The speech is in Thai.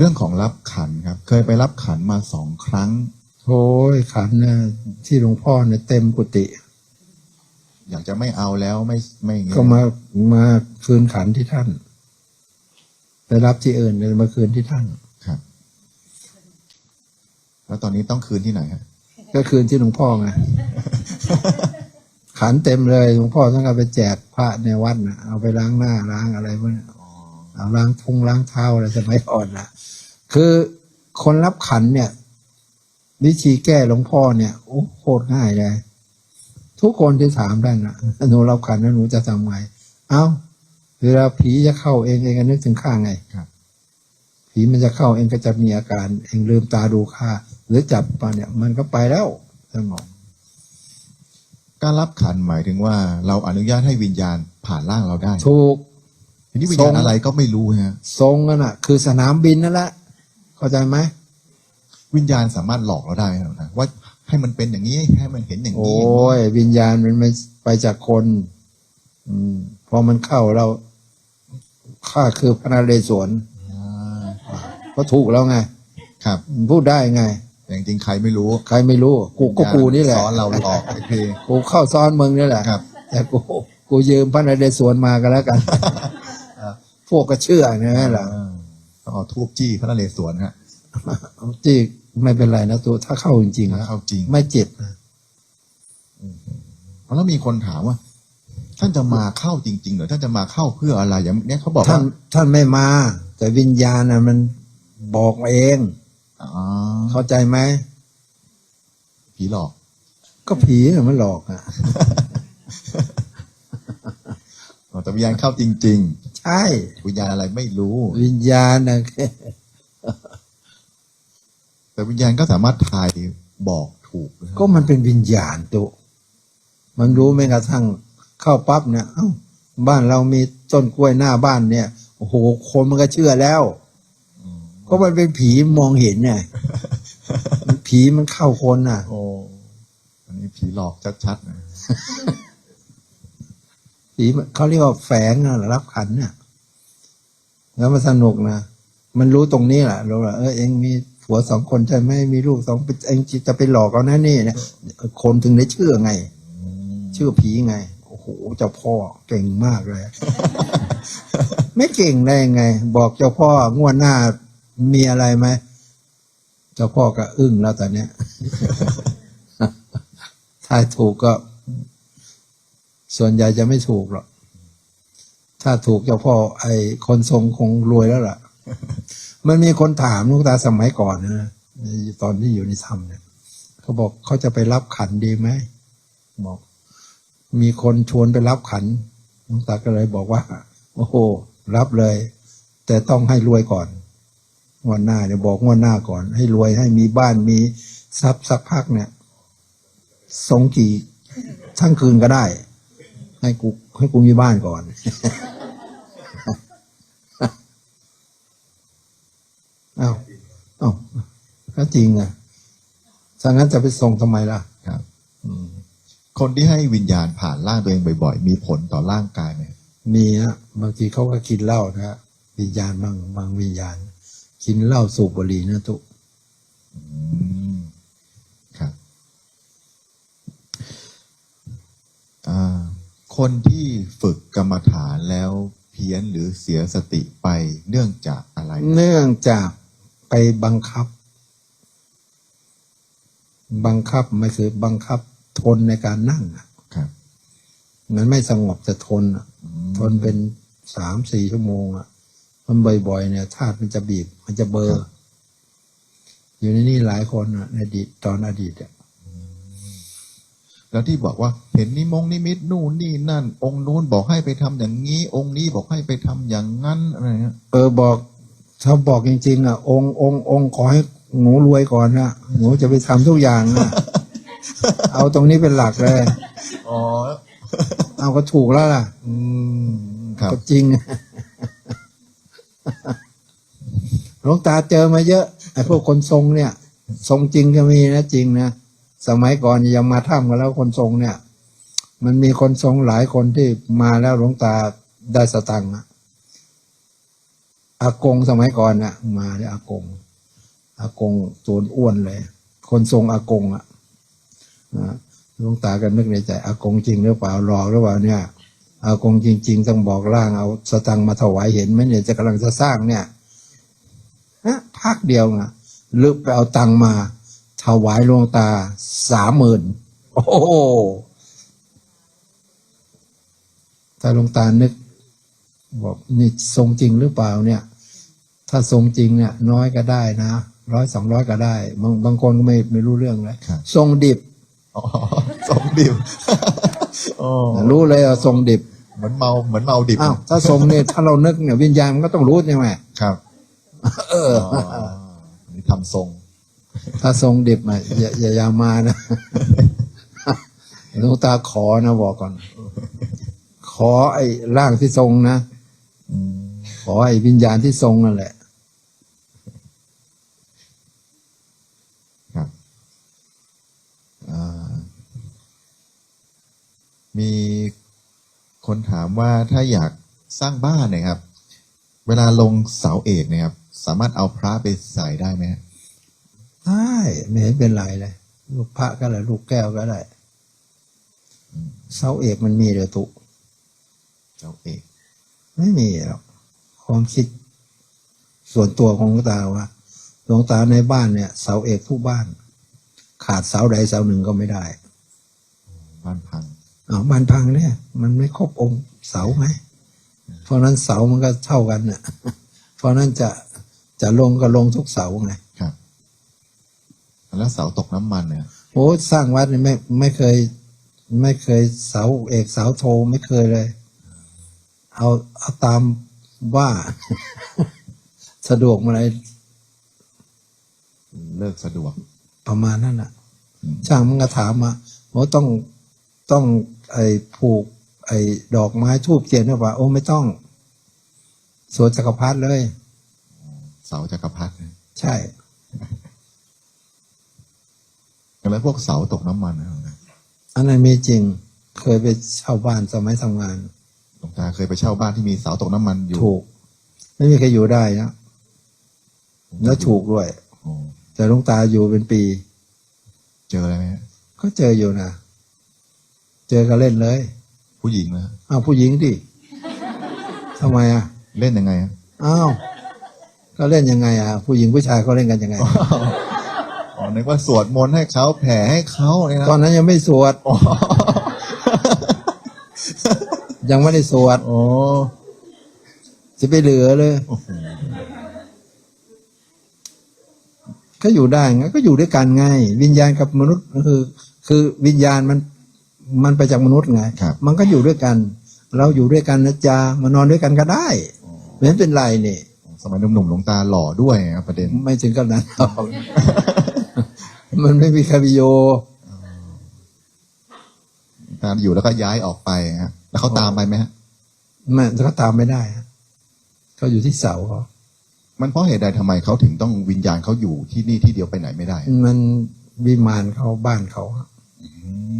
เรื่องของรับขันครับ เคยไปรับขันมาสองครั้งโอ้ยขันเนี่ยที่หลวงพ่อเนี่ยเต็มกุฏิอยากจะไม่เอาแล้วไม่ไม่อย่างเงี้ยก็มามาคืนขันที่ท่านไปรับที่อื่นเลยมาคืนที่ท่านครับ แล้วตอนนี้ต้องคืนที่ไหนฮะก็คืนที่หลวงพ่อไงขันเต็มเลยหลวงพ่อต้องเอาไปแจกพระในวัดนะเอาไปล้างหน้าล้างอะไรพวกนี้เอา ล้างทุงล้างเท้าอะไรสมัยก่อนนะคือคนรับขันเนี่ย วิธีแก้หลวงพ่อเนี่ยโอ้โคตรง่ายเลย ทุกคนที่ถามได้นะหนูรับขันแล้วหนูจะทำไงเอ้าเวลาผีจะเข้าเองเองก็นึกถึงข้างไงครับ ผีมันจะเข้าเองก็จะมีอาการ เองลืมตาดูข้าหรือจับมาเนี่ย มันก็ไปแล้วสมองการรับขันหมายถึงว่า เราอนุญาตให้วิญญาณผ่านร่างเราได้ถูก ทีนี้วิญญาณทรงอะไรก็ไม่รู้ฮะทรงนั่นน่ะ คือสนามบินนั่นแหละเข้าใจไหมวิญญาณสามารถหลอกเราได้นะนะว่าให้มันเป็นอย่างนี้ให้มันเห็นอย่างโอ้นี้ยวิญญาณมันไม่ไปจากคน อืมพอมันเข้าเราข้าคือพระนเรศวรอ่าก็ถูกแล้วไง ครับมันพูดได้ไงแต่จริงๆใครไม่รู้ ใครไม่รู้ กูก็กูนี่แหละซ้อนเราหลอกไอ้ทีกูเข้าซ้อนมึงนี่แหละครับ แต่กูกูยืมพระนเรศวรมากันแล้วกัน พวกก็เชื่อนะล่ะอ่าต้องเอาทูบจี้พระนเรศวรฮะที่ไม่เป็นไรนะตัวถ้าเข้าจริงๆถ้านะเข้าจริง ไม่เจ็บนะแล้วมีคนถามว่า ท่านจะมาเข้าจริงๆเหรอท่านจะมาเข้าเพื่ออะไรอย่างเนี้ยเขาบอกท่าว่านท่านไม่มา แต่วิญญาณนะมันบอกเองอ๋อเข้าใจไหมผีหลอก ก็ผีน่ะมันหลอกอะอ๋อแต่วิญญาณเข้าจริง ใช่ๆวิญญาณอะไรไม่รู้ วิญญาณนะแต่วิญญาณก็สามารถทายบอกถูกนะก็มันเป็นวิญญาณตุมันรู้แม้กระทั่งเข้าปั๊บเนี่ยเอ้าบ้านเรามีต้นกล้วยหน้าบ้านเนี่ยโอ้โหคนมันก็เชื่อแล้วก็มันเป็นผีมองเห็นไงผีมันเข้าคนน่ะ โอ้อันนี้ผีหลอกชัดๆนะีเขาเรียกว่าแฝงนะรับขันเนี่ยแล้วมันสนุกนะมันรู้ตรงนี้แหละรู้ว่าเออเองมีผัวสองคนใช่ไหมมีลูกสองเองจะไปหลอกเขานะนี่นี่ยคนถึงได้เชื่อไง เชื่อผีไงโอ้โหเจ้าพ่อเก่งมากเลย ไม่เก่งได้ไง บอกเจ้าพ่องวดหน้ามีอะไรไหมเจ้าพ่อก็อึ้งแล้วตอนเนี้ยถ้าถูกก็ ส่วนใหญ่จะไม่ถูกหรอก ถ้าถูกเจ้าพ่อไอ้คนทรงคงรวยแล้วล่ะ มันมีคนถามลูกตาสมัยก่อนนะตอนที่อยู่ในถ้ำเนี่ยเขาบอกเขาจะไปรับขันดีไหมบอก มีคนชวนไปรับขันลวงตาก็เลยบอกว่า โอ้โห รับเลย แต่ต้องให้รวยก่อนงวดหน้าเนี่ยบอกงวดหน้าก่อน ให้รวยให้มีบ้านมีทรัพย์สักพักเนี่ยสงกี่ทั้งคืนก็ได้ ให้กูให้กูมีบ้านก่อน อ้าวอ้าวก็จริงอะถ้างั้นจะไปส่งทำไมล่ะ ครับอืมคนที่ให้วิญญาณผ่านร่างตัวเองบ่อย ๆ มีผลต่อร่างกายไหมมีนะบางทีเขาก็กินเหล้านะฮะวิญญาณบางบางวิญญาณ กินเหล้าสูบบุหรี่นะทุก อืมครับอ่า คนที่ฝึกกรรมฐานแล้วเพี้ยนหรือเสียสติไปเนื่องจากอะไร เนื่องจากไปบังคับ บังคับไม่คือบังคับทนในการนั่งอะครับ มันไม่สงบจะทนอะอืมทนเป็นสามสี่ชั่วโมงอะมันบ่อยๆเนี่ยธาตุมันจะบีบ มันจะเบลอร์ อยู่ในนี่หลายคนอะในอดีตตอนอดีตอะ แล้วที่บอกว่าเห็นนิมงนิมิตนู่นนี่นั่น องค์นู้นบอกให้ไปทำอย่างนี้ องค์นี้บอกให้ไปทำอย่างนั้นอะไรเงี้ยเออบอกถ้าบอกจริง ๆ อะ องค์องค์องค์ขอให้หนูรวยก่อนนะหนูจะไปทำทุกอย่างนะเอาตรงนี้เป็นหลักเลยอ๋อเอาก็ถูกแล้วล่ะ อืมครับก็จริงหลวงตาเจอมาเยอะไอ้พวกคนทรงเนี่ย ทรงจริงก็มีนะจริงนะ สมัยก่อนยังมาถ้ำกันแล้วคนทรงเนี่ย มันมีคนทรงหลายคนที่มาแล้วหลวงตาได้สตังค์อะอากงสมัยก่อนน่ะ มาเลยอากง อากงตัวอ้วนเลย คนทรงอากงอะนะหลวงตาก็นึกในใจอากงจริงหรือเปล่าหลอกหรือเปล่าเนี่ยอากงจริง ๆ ต้องบอกร่างเอาสตังค์มาถวายเห็นไหมเนี่ยจะกำลังจะสร้างเนี่ยฮะพักเดียวนะลึกไปเอาตังค์มา ถวายหลวงตาสามหมื่นโอ้โหถ้าหลวงตานึก บอกนี่ทรงจริงหรือเปล่าเนี่ย ถ้าทรงจริงเนี่ย น้อยก็ได้นะร้อยสองร้อยก็ได้ บางบางคนก็ไม่ไม่รู้เรื่องเลยครับทรงดิบอ๋อสมดิบโอ้รู้เลยว่าทรงดิบ เหมือนเมาเหมือนเมาดิบอ้าวถ้าทรงเนี่ยถ้าเรานึกเนี่ยวิญญาณมันก็ต้องรู้ใช่ไหมครับ เอออ๋อนี่ทำทรง ถ้าทรงดิบอะอย่าอย่าอย่ามานะหลวงตาขอนะบอกก่อน ขอไอ้ร่างที่ทรงนะขอไอ้วิญญาณที่ทรงนั่นแหละมีคนถามว่าถ้าอยากสร้างบ้านนะครับ เวลาลงเสาเอกนะครับ สามารถเอาพระไปใส่ได้ไหมฮะ ได้ไม่เห็นเป็นไรเลย ลูกพระก็ได้ลูกแก้วก็ได้เสาเอกมันมีเดี๋ยวตุเสาเอกไม่มีหรอกความคิด ส่วนตัวของหลวงตาว่าหลวงตาในบ้านเนี่ยเสาเอกทุกบ้าน ขาดเสาใดเสาหนึ่งก็ไม่ได้บ้านพังอ้าวบ้านพังเนี่ย มันไม่ครบองค์เสาไหมเพราะนั้นเสามันก็เท่ากันเนี่ยเพราะนั้นจะจะลงก็ลงทุกเสาไงครับ แล้วเสาตกน้ำมันเนี่ยโอ้สร้างวัดนี่ไม่ไม่เคย ไม่เคยเสาเอกเสาโทไม่เคยเลย เอาเอาตามว่า สะดวกมาอะไรเลิกสะดวก ประมาณนั้นน่ะอืมช่างมันก็ถามมาโอ้ต้องต้องไอ้ผูก ไอ้ดอกไม้ทูบเทียนหรือเปล่าโอ้ไม่ต้องสวนจักรพรรดิเลย เสาจักรพรรดินะใช่ แล้วพวกเสาตกน้ำมันนะอันนั้นมีจริงเคยไปเช่าบ้านสมัยทำงานหลวงตาเคยไปเช่าบ้านที่มีเสาตกน้ำมันอยู่ถูก ไม่มีใครอยู่ได้นะแล้วถูกด้วยโอ้แต่หลุงตาอยู่เป็นปี เจออะไรไหมฮะก็เจออยู่นะเจอก็เล่นเลย ผู้หญิงนะอ้าวผู้หญิงดิทำไมอะ เล่นยังไงฮะอ้าวก็เล่นยังไงอะผู้หญิงผู้ชายเขาเล่นกันยังไงอ๋อ นึกว่าสวดมนต์ให้เขาแผ่ให้เขาเนี่ยนะตอนนั้นยังไม่สวด อ๋อยังไม่ได้สวด โอ้จะไปเหลือเลยโอ้โหก็อยู่ได้ไงก็อยู่ด้วยกันไง วิญญาณกับมนุษย์ก็คือ คือวิญญาณมันมันไปจากมนุษย์ไงครับ มันก็อยู่ด้วยกัน เราอยู่ด้วยกันนะจ๊ะมานอนด้วยกันก็ได้ไม่เห็นเป็นไรนี่สมัยหนุ่มๆหลวงตาหล่อด้วยครับประเด็น ไม่ถึงกับนั้นหรอก มันไม่มีคาบิโยตาอยู่แล้วก็ย้ายออกไปฮะแล้วเขาตามไปไหมฮะไม่เขาตามไม่ได้ฮะเขาอยู่ที่เสาเขามันเพราะเหตุใดทำไมเขาถึงต้องวิญญาณเขาอยู่ที่นี่ที่เดียวไปไหนไม่ได้ มันวิมานเขาบ้านเขาอืม